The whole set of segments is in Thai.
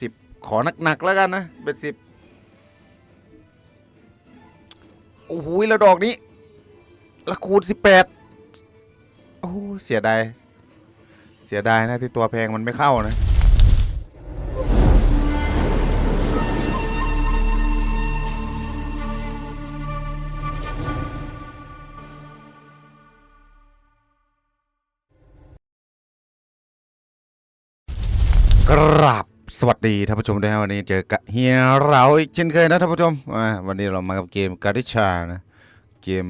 สิบขอหนักๆแล้วกันนะเบ็ดสิบโอ้โหแล้วดอกนี้ละคูณสิบแปดโอ้เสียดายเสียดายนะที่ตัวแพงมันไม่เข้านะ สวัสดีท่านผู้ชมด้วยนะวันนี้เจอกับเฮียเราอีกเช่นเคยนะท่านผู้ชมวันนี้เรามากับเกมการิชานะเกม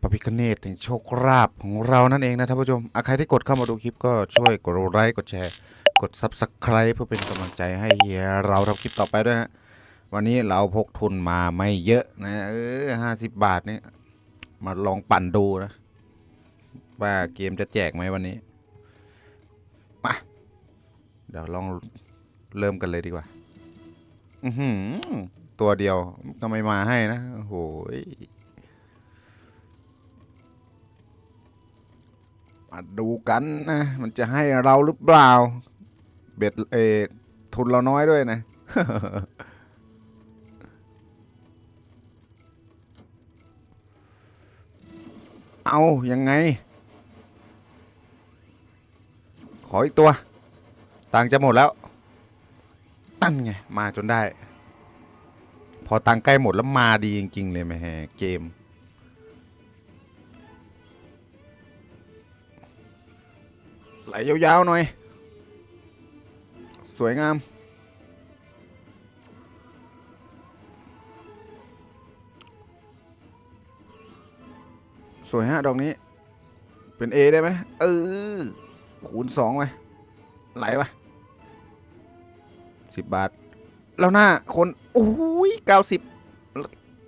พระพิคเนตแห่งโชคราบของเรานั่นเองนะท่านผู้ชมใครที่กดเข้ามาดูคลิปก็ช่วยกดไลค์กดแชร์กด Subscribe เพื่อเป็นกำลังใจให้เฮียเราทำคลิปต่อไปด้วยฮะวันนี้เราพกทุนมาไม่เยอะนะเออห้าสิบบาทนี่มาลองปั่นดูนะว่าเกมจะแจกไหมวันนี้มาเดี๋ยวลอง เริ่มกันเลยดีกว่า อือตัวเดียวก็ไม่มาให้นะโหยมาดูกันนะ มันจะให้เราหรือเปล่า เบ็ดเอทุนเราน้อยด้วยนะ เอายังไง ขออีกตัวตังจะหมดแล้ว นั่นไง มาจนได้ พอตังใกล้หมดแล้วมาดีจริง ๆ เลยแหม่เกม ไหลยาวๆหน่อย สวยงามสวยฮะดอกนี้ เป็น A ได้ไหมเออคูณสองไหมไหลปะ สิบบาท แล้วหน้าคนโอ้ยเก้าสิบ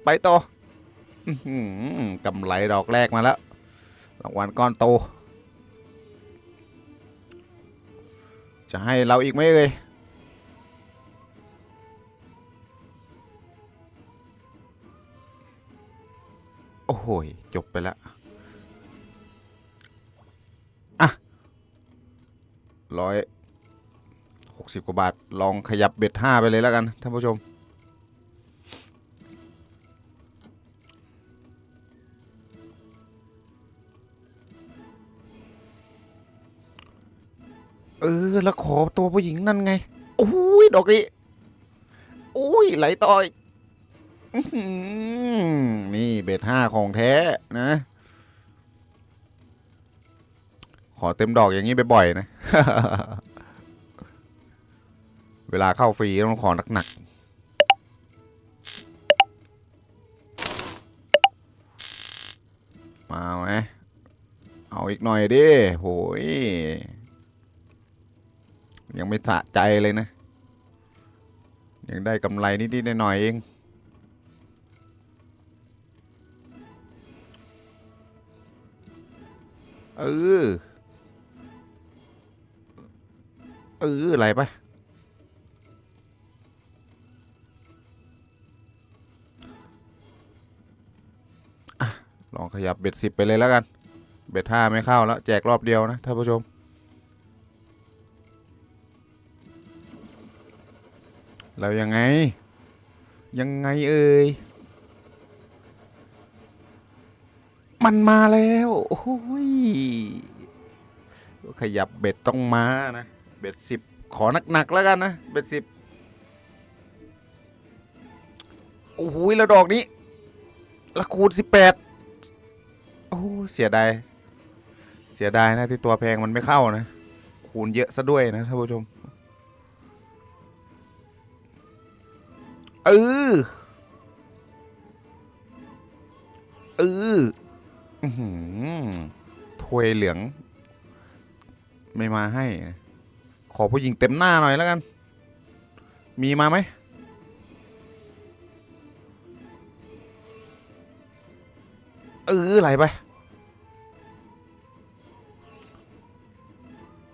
ไปต่อกำไรดอกแรกมาแล้วรางวัลก้อนโต จะให้เราอีกไหมเอ่ยโอ้โหยจบไปแล้วร้อย หกสิบกว่าบาท ลองขยับเบ็ดห้าไปเลยแล้วกันท่านผู้ชม เออ แล้วขอตัวผู้หญิงนั่นไงโอ้ยดอกนี้โอ้ยไหลต่อยนี่เบ็ดห้าของแท้นะ ขอเต็มดอกอย่างนี้บ่อยๆนะ เวลาเข้าฟรีต้องขอหนักๆ มาไหมเอาอีกหน่อยดิโหยยังไม่สะใจเลยนะ ยังได้กำไรนิดๆหน่อยๆเองเออเอออะไรปะ ลองขยับเบ็ดสิบไปเลยแล้วกัน เบ็ดห้าไม่เข้าแล้ว แจกรอบเดียวนะท่านผู้ชมแล้วยังไง ยังไงเอ่ยมันมาแล้วโอ้ยขยับเบ็ดต้องมานะ เบ็ดสิบขอหนักๆแล้วกันนะ เบ็ดสิบโอ้โหแล้วดอกนี้ละคูณสิบแปด โอ้เสียดาย เสียดายนะที่ตัวแพงมันไม่เข้านะ คูณเยอะซะด้วยนะท่านผู้ชม เออ เอออื้อหือถ้วยเหลือง ไม่มาให้ ขอผู้หญิงเต็มหน้าหน่อยแล้วกัน มีมาไหมเออไหลไป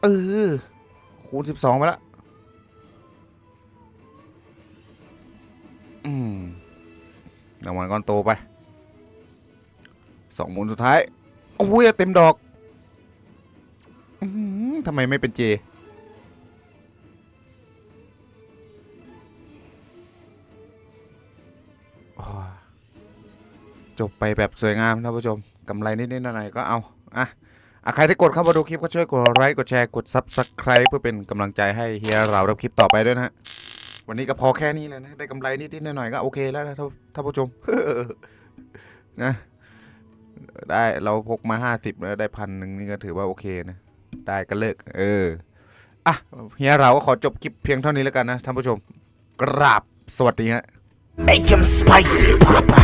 เออ คูณสิบสองไปละอืมรางวัลก้อนโตไปสองหมุนสุดท้ายโอ้ยเต็มดอกอทำไมไม่เป็นเจ จบไปแบบสวยงามท่านผู้ชมกำไรนิดๆหน่อยๆก็เอา อะ อะใครที่กดเข้ามาดูคลิปก็ช่วยกดไลค์กดแชร์กดซับสไคร b e เพื่อเป็นกำลังใจให้เฮียเราทำคลิปต่อไปด้วยนะฮะวันนี้ก็พอแค่นี้เลยนะ ได้กำไรนิดๆหน่อยๆก็โอเคแล้วนะท่านผู้ชมนะได้เราพกมาห้าสิบแล้วได้พันหนึ่งนี่ก็ถือว่าโอเคนะ ได้ก็เลิก เออ อะเฮียเราก็ขอจบคลิปเพียงเท่านี้แล้วกันนะท่านผู้ชม กราบสวัสดีฮะ Make him spicy, Papa.